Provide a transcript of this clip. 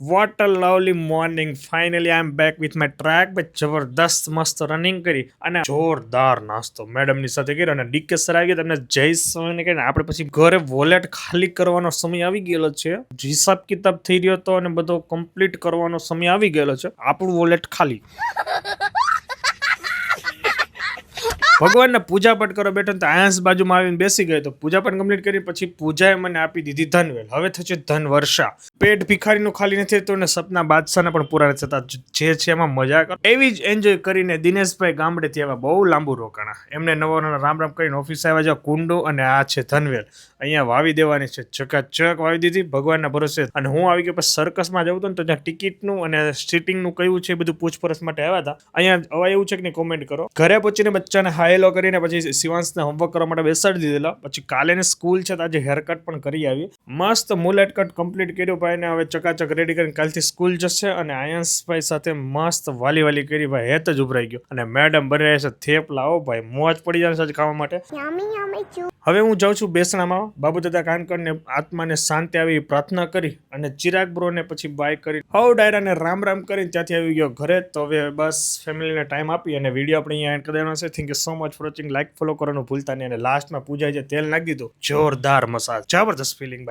What a lovely morning finally I am back with my track બે જબરદસ્ત મસ્ત running કરી અને જોરદાર નાસ્તો મેડમની સાથે કર્યો અને ડીકે સર આવી ગયો તમને જય સ્વામીને કહીને આપણે પછી ઘરે વોલેટ ખાલી કરવાનો સમય આવી ગયેલો છે. હિસાબ કિતાબ થઈ રહ્યો હતો અને બધો કમ્પ્લીટ કરવાનો સમય આવી ગયેલો છે. આપણું વોલેટ ખાલી. ભગવાનને પૂજાપાઠ કરો બેઠો તો આયાસ બાજુમાં આવીને બેસી ગયો. તો પૂજાપાઠ કમ્પ્લીટ કરી પછી પૂજાએ મને આપી દીધી ધનવેલ. હવે થશે ધન વર્ષા પેટ ભિખારીનું ખાલી નથી તો ને સપના બાદશાહના પણ પૂરા નથી થતા. જે છે એમાં મજા કરો. એવી જ એન્જોય કરીને દિનેશભાઈ ગામડેથી આવ્યા બહુ લાંબુ રોકાણા. એમને નવો રામ રામ કરીને ઓફિસ આવ્યા જ્યાં કુંડો અને આ છે ધનવેલ. અહીંયા વાવી દેવાની છે. ચકાચક વાવી દીધી ભગવાનના ભરોસે. અને હું આવી ગયો પછી સર્કસમાં જવું હતું ને તો ત્યાં ટિકિટનું અને સીટિંગનું કયું છે એ બધું પૂછપરછ માટે આવ્યા હતા. અહીંયા હવે એવું છે કે કોમેન્ટ કરો. ઘરે પહોંચીને બચ્ચાને હાયલો કરીને પછી શિવાંશને હોમવર્ક કરવા માટે બેસાડી દીધેલા. પછી કાલે ને સ્કૂલ છે તો આજે હેરકટ પણ કરી આવી. મસ્ત મુલેટ કટ કમ્પ્લીટ કર્યું ભાઈને હવે ચકાચક રેડી કરીને કાલથી સ્કૂલ જશે અને આયંશભાઈ સાથે મસ્ત વાલી વાલી કરી ભાઈ હેત જ ઉભરાઈ ગયો. અને મેડમ બને છે થેપ લાવો ભાઈ મોજ પડી જાય છે ખાવા માટે. હવે હું જાઉં છું બેસણામાં. બાબુ દાદા કાનકરને આત્માને શાંતિ આવી પ્રાર્થના કરી અને ચિરાગ બ્રોને પછી બાય કરી. હવ ડાયરાને રામ રામ કરીને ત્યાંથી આવી ગયો ઘરે. તો હવે બસ ફેમિલીને ટાઈમ આપી અને વીડિયો આપણે અહીંયા એન્ડ કરી દેવાનો છે. Thank you so much for watching like follow કરવાનું ભૂલતા નહીં. અને લાસ્ટમાં પૂજાય છે તેલ નાખી દીધું. જોરદાર મસાજ. જબરદસ્ત ફિલિંગ